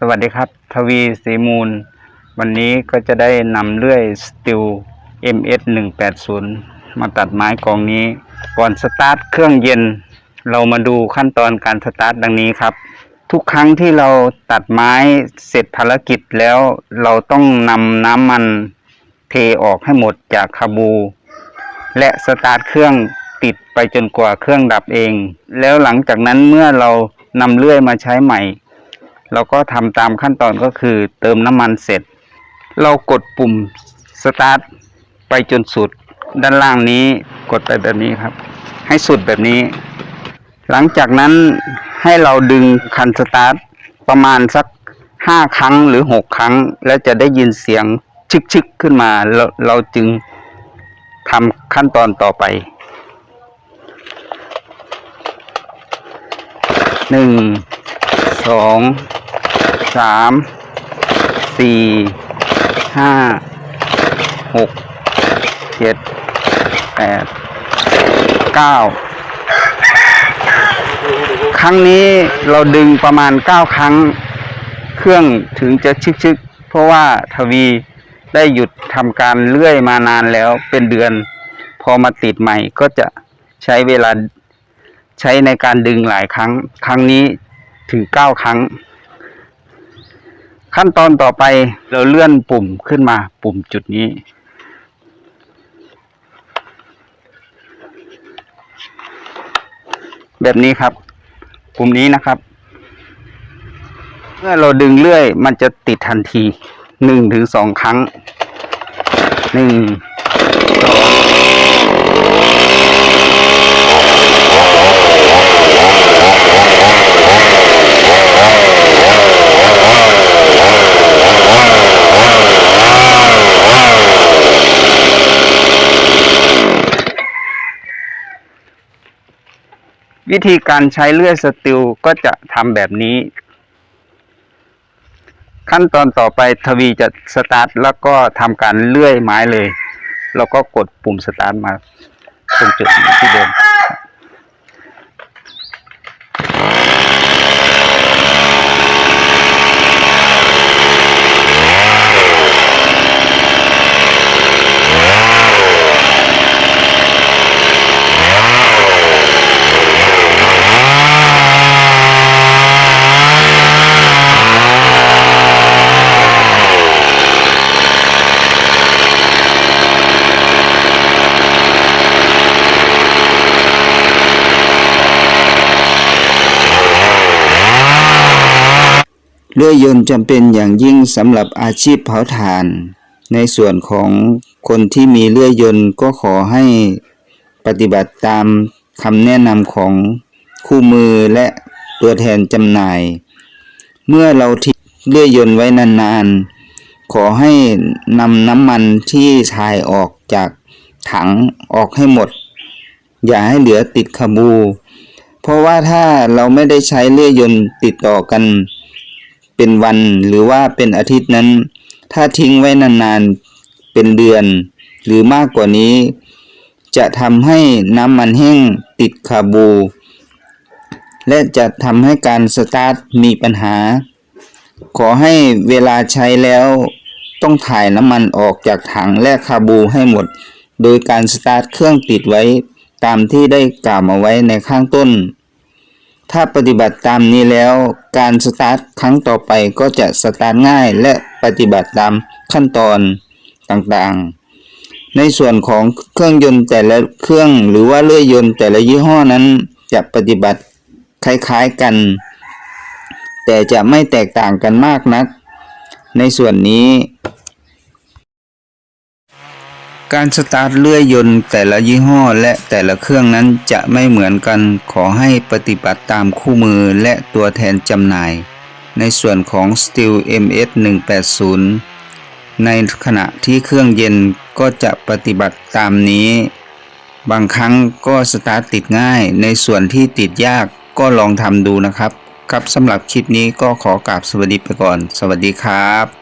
สวัสดีครับ ทวีสีมูล วันนี้ก็จะได้นำเลื่อยสติล MS 180มาตัดไม้กองนี้ ก่อนสตาร์ทเครื่องเย็น เรามาดูขั้นตอนการสตาร์ทดังนี้ครับ ทุกครั้งที่เราตัดไม้เสร็จภารกิจแล้วเราต้องนำน้ำมันเทออกให้หมดจากคาบู และสตาร์ทเครื่องติดไปจนกว่าเครื่องดับเอง แล้วหลังจากนั้นเมื่อเรานำเลื่อยมาใช้ใหม่ เราก็ทำตามขั้นตอนก็คือเติมน้ำมันเสร็จ เรากดปุ่มสตาร์ทไปจนสุด ด้านล่างนี้กดไปแบบนี้ครับ ให้สุดแบบนี้ หลังจากนั้นให้เราดึงคันสตาร์ทประมาณสักห้าครั้งหรือหกครั้ง แล้วจะได้ยินเสียงชึกๆขึ้นมาเราเราจึงทำขั้นตอนต่อไปหนึ่ง สองสามสี่ห้าหกเจ็ดแปดเก้าครั้งนี้เราดึงประมาณเก้าครั้ง เครื่องถึงจะชึกๆ เพราะว่าทวีได้หยุดทำการเลื่อยมานานแล้วเป็นเดือน พอมาติดใหม่ก็จะใช้เวลาใช้ในการดึงหลายครั้ง ครั้งนี้ ถึงเก้าครั้ง ขั้นตอนต่อไปเราเลื่อนปุ่มขึ้นมาปุ่มจุดนี้ แบบนี้ครับ ปุ่มนี้นะครับ เมื่อเราดึงเลื่อย มันจะติดทันทีหนึ่งถึงสองครั้งหนึ่งสอง วิธีการใช้เลื่อยสติลก็จะทำแบบนี้ ขั้นตอนต่อไปทวีจะสตาร์ทแล้วก็ทำการเลื่อยไม้เลย แล้วก็กดปุ่มสตาร์ทมาตรงจุดที่เดิม เลื่อยยนต์จำเป็นอย่างยิ่งสำหรับอาชีพเผาถ่าน ในส่วนของคนที่มีเลื่อยยนต์ก็ขอให้ปฏิบัติตามคำแนะนำของคู่มือและตัวแทนจำหน่าย เมื่อเราทิ้งเลื่อยยนต์ไว้นานๆ ขอให้นำน้ำมันที่ถ่ายออกจากถังออกให้หมด อย่าให้เหลือติดขบู เพราะว่าถ้าเราไม่ได้ใช้เลื่อยยนต์ติดต่อกัน เป็นวันหรือว่าเป็นอาทิตย์นั้น ถ้าทิ้งไว้นานๆเป็นเดือน หรือมากกว่านี้ จะทำให้น้ำมันแห้งติดคาบู และจะทำให้การสตาร์ทมีปัญหา ขอให้เวลาใช้แล้วต้องถ่ายน้ำมันออกจากถังและคาบูให้หมด โดยการสตาร์ทเครื่องติดไว้ตามที่ได้กล่าวมาไว้ในข้างต้น ถ้าปฏิบัติตามนี้แล้วการสตาร์ทครั้งต่อไปก็จะสตาร์ทง่ายและปฏิบัติตามขั้นตอนต่างๆ ในส่วนของเครื่องยนต์แต่ละเครื่องหรือว่าเลื่อยยนต์แต่ละยี่ห้อนั้นจะปฏิบัติคล้ายๆกัน แต่จะไม่แตกต่างกันมากนัก ในส่วนนี้ การสตาร์ทเลื่อยยนต์แต่ละยี่ห้อและแต่ละเครื่องนั้นจะไม่เหมือนกันขอให้ปฏิบัติตามคู่มือและตัวแทนจำหน่าย ในส่วนของ Steel MS 180 ในขณะที่เครื่องเย็นก็จะปฏิบัติตามนี้ บางครั้งก็สตาร์ทติดง่าย ในส่วนที่ติดยากก็ลองทำดูนะครับ ครับสำหรับคลิปนี้ก็ขอกราบสวัสดีไปก่อน สวัสดีครับ